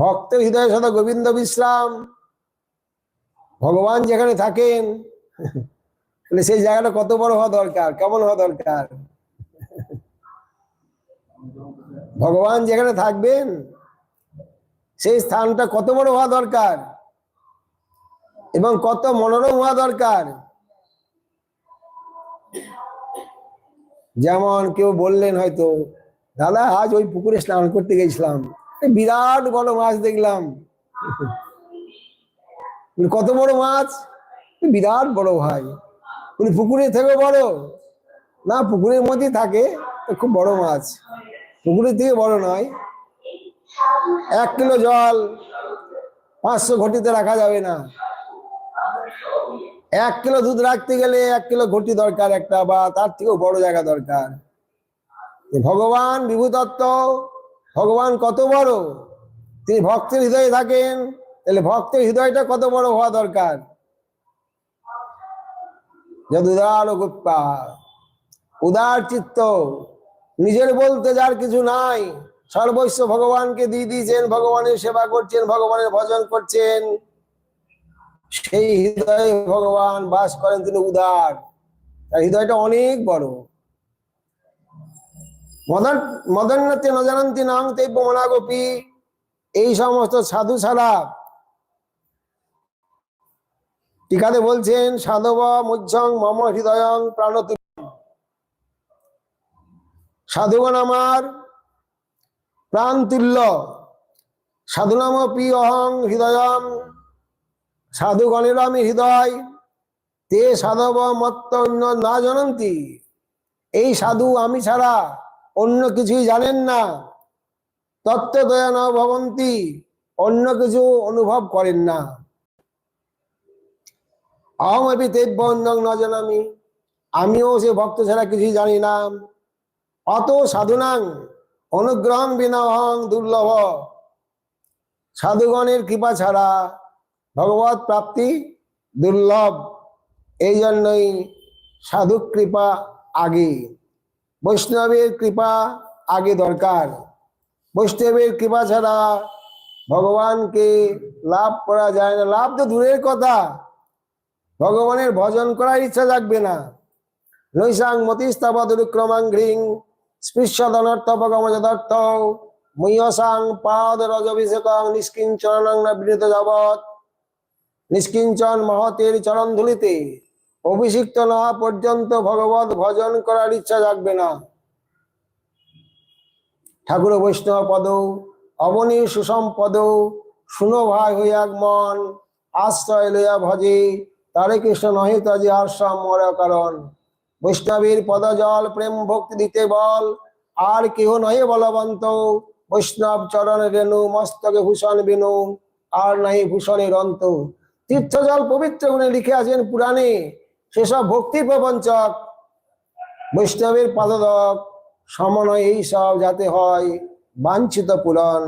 ভক্তের হৃদয়ে সদা গোবিন্দ বিশ্রাম। ভগবান যেখানে থাকেন, তাহলে সেই জায়গাটা কত বড় হওয়া দরকার, কেমন হওয়া দরকার? ভগবান যেখানে থাকবেন, সেই স্থানটা কত বড় হওয়া দরকার এবং কত মনোরম হওয়া দরকার। যেমন কেউ বললেন হয়তো, দাদা, আজ ওই পুকুরে স্নান করতে গেছিলাম। বিরাট বড় মাছ দেখলাম। কত বড় মাছ? বিরাট বড় ভাই। বলি, পুকুরে থেকে বড়। না, পুকুরের মধ্যে থাকে খুব বড় মাছ। পুকুরের থেকে বড় নয়। এক কিলো জল পাঁচশো ঘটিতে রাখা যাবে না। এক কিলো দুধ রাখতে গেলে এক কিলো ঘটি দরকার একটা, বা তার থেকেও বড় জায়গা দরকার। ভগবান বিভূতত্ত্ব ভগবান কত বড়? তিনি ভক্তের হৃদয়ে থাকেন। তাহলে ভক্তের হৃদয়টা কত বড় হওয়া দরকার? যদ উদার গোপ্পা উদার চিত্ত। নিজের বলতে যার কিছু নাই। সর্বস্ব ভগবানকে দিয়ে দিয়েছেন, ভগবানের সেবা করছেন, ভগবানের ভজন করছেন। সেই হৃদয়ে ভগবান বাস করেন, তিনি উদার। তার হৃদয়টা অনেক বড়। মদন মদন্নতে ন জানন্তি নাং তেব্য, মনাগোপী, এই সমস্ত সাধু ছাড়া টিকাতে বলছেন, সাধব, মুজ্জং, মম হৃদয়ং, প্রাণতু। সাধুগণ আমার, প্রাণ তুল্য। সাধুনাম পি অহং হৃদয়ম সাধুগণের আমি হৃদয়। তে সাধব মত্ত অন্য না জানন্তি। এই সাধু আমি ছাড়া অন্য কিছুই জানেন না। তত্ত্বদয়া ন ভবন্তি, অন্য কিছু অনুভব করেন না। অহমপি তেব্য ন জানামি, আমিও সে ভক্ত ছাড়া কিছুই জানি না। অত সাধুনাং, অনুগ্রহং বিনা অহং দুর্লভ। সাধুগণের কৃপা ছাড়া ভগবত প্রাপ্তি দুর্লভ। এই জন্যই সাধু কৃপা আগে। বৈষ্ণবের কৃপা আগে দরকার। বৈষ্ণবের কৃপা ছাড়া ভগবানকে লাভ করা যায় না। লাভ তো দূরের কথা। ভগবানের ভজন করার ইচ্ছা থাকবে না। নৈশাং মতিস্তবদুক্রমাং ঘ্রিং স্পৃশ্যদনর্থপগমযদর্থ ময়সাং পাদ রজভিষেকং নিষ্কিঞ্চনং না বিনীত যাবৎ। নিষ্কিঞ্চন মহতের চরণ ধুলিতে অভিষিক্ত না পর্যন্ত ভগবত ভজন করার ইচ্ছা জাগবে না। ঠাকুর বৈষ্ণব পদ, অবনী সুষম পদ, শুনো ভাই হইয়াক মন, আশ্রয় লইয়া ভজে, তারে কৃষ্ণ নহে তজে আশ্রম মর কারণ। বৈষ্ণবীর পদজল প্রেম ভক্তি দিতে বল, আর কেহ নহে বলবন্ত। বৈষ্ণব চরণ রেণু, মস্তকে ভূষণ বিনু, আর নাই ভূষণের অন্ত। তীর্থজল পবিত্র গুণে লিখে আছেন পুরাণে সেসব ভক্তি প্রবঞ্চক বৈষ্ণবের পাদদক সমন্বয় এই সব যাতে হয় বাঞ্ছিত পূরণ